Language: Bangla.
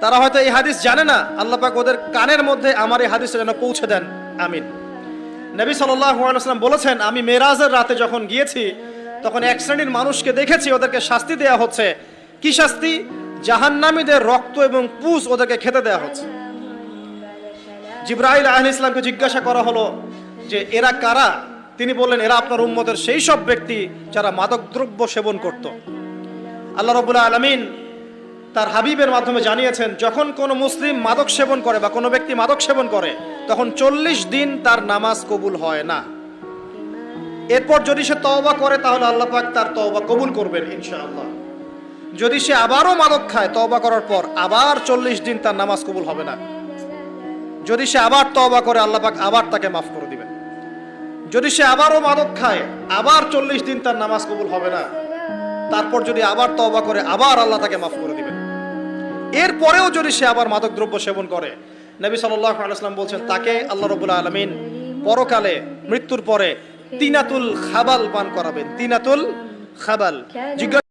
তারা হয়তো এই হাদিস জানে না। আল্লাহ পাক ওদের কানের মধ্যে আমার এই হাদিসটা যেন পৌঁছে দেন। আমিন। নবী সাল্লাম বলেছেন, আমি মেরাজের রাতে যখন গিয়েছি, তখন এক শ্রেণির মানুষকে দেখেছি, ওদেরকে শাস্তি দেয়া হচ্ছে। কি শাস্তি? জাহান্নামীদের রক্ত এবং পুষ ওদেরকে খেতে দেয়া হচ্ছে। জিব্রাইল আহ ইসলামকে জিজ্ঞাসা করা হলো যে, এরা কারা? তিনি বললেন, এরা আপনার উম্মতের সেই সব ব্যক্তি যারা মাদকদ্রব্য সেবন করত। আল্লাহ রবুল্লাহ আলমিন তার হাবিবের মাধ্যমে জানিয়েছেন, যখন কোনো মুসলিম মাদক সেবন করে বা কোনো ব্যক্তি মাদক সেবন করে, তখন চল্লিশ দিন তার নামাজ কবুল হয় না। এরপর যদি সে তওবা করে, তাহলে আল্লাহ পাক তার তওবা কবুল করবেন ইনশাআল্লাহ। যদি সে আবারও মাদক খায় তওবা করার পর, আবার চল্লিশ দিন তার নামাজ কবুল হবে না। যদি সে আবার তওবা করে, আল্লাহ পাক আবার তাকে মাফ করে দিবেন। যদি সে আবারও মাদক খায়, আবার চল্লিশ দিন তার নামাজ কবুল হবে না। তারপর যদি আবার তওবা করে, আবার আল্লাহ তাকে মাফ করে দিবেন। এরপরেও যদি সে আবার মাদক দ্রব্য সেবন করে, নবী সাল্লাহ বলছেন, তাকে আল্লাহ রবুল্লা আলমিন পরকালে মৃত্যুর পরে তিনাতুল খাবাল পান করাবেন। তিনাতুল খাবাল। জিজ্ঞাসা